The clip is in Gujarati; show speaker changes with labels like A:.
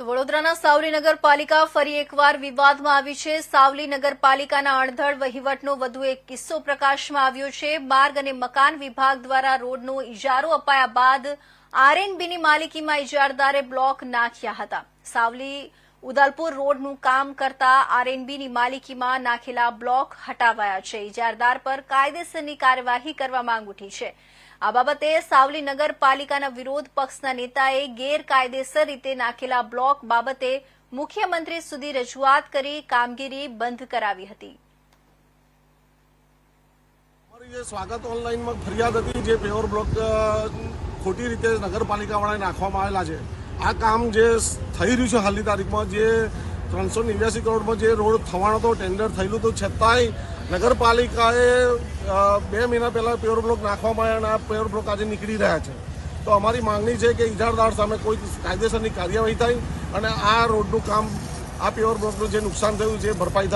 A: વડોદરાના સાવલી નગરપાલિકા ફરી એકવાર વિવાદમાં આવી છે. સાવલી નગરપાલિકાના અણધડ વહીવટનો વધુ એક કિસ્સો પ્રકાશમાં આવ્યો છે. માર્ગ અને મકાન વિભાગ દ્વારા રોડનો ઇજારો અપાયા બાદ આરએનબીની માલિકીમાં ઇજારદારે બ્લોક નાખ્યા હતા. સાવલી ઉદલપુર રોડનું કામ કરતા આરએનબીની માલિકીમાં નાખેલા બ્લોક હટાવાયા છે. ઇજારદાર પર કાયદેસરની કાર્યવાહી કરવા માંગ ઉઠી છે. આ બાબતે સાવલી નગરપાલિકાના વિરોધ પક્ષના નેતાએ ગેરકાયદેસર રીતે નાખેલા બ્લોક બાબતે મુખ્યમંત્રી સુધી રજૂઆત કરી કામગીરી બંધ કરાવી હતી.
B: સ્વાગત ઓનલાઈનમાં ફરિયાદ હતી, જે પેવર બ્લોક ખોટી રીતે નગરપાલિકાવાળાએ નાખવામાં આવેલા છે. આ કામ જે થઈ રહ્યું છે હાલની તારીખમાં, જે ત્રણસો નેવ્યાસી કરોડમાં જે રોડ થવાનો હતો ટેન્ડર થયેલું હતું છતાંય નગરપાલિકાએ બે મહિના પહેલાં પેવર બ્લોક નાખવામાં આવ્યા અને આ પેવર બ્લોક આજે નીકળી રહ્યા છે. તો અમારી માંગણી છે કે ઇજારદાર સામે કોઈ કાયદેસરની કાર્યવાહી થાય અને આ રોડનું કામ, આ પેવર બ્લોકનું જે નુકસાન થયું છે ભરપાઈ થાય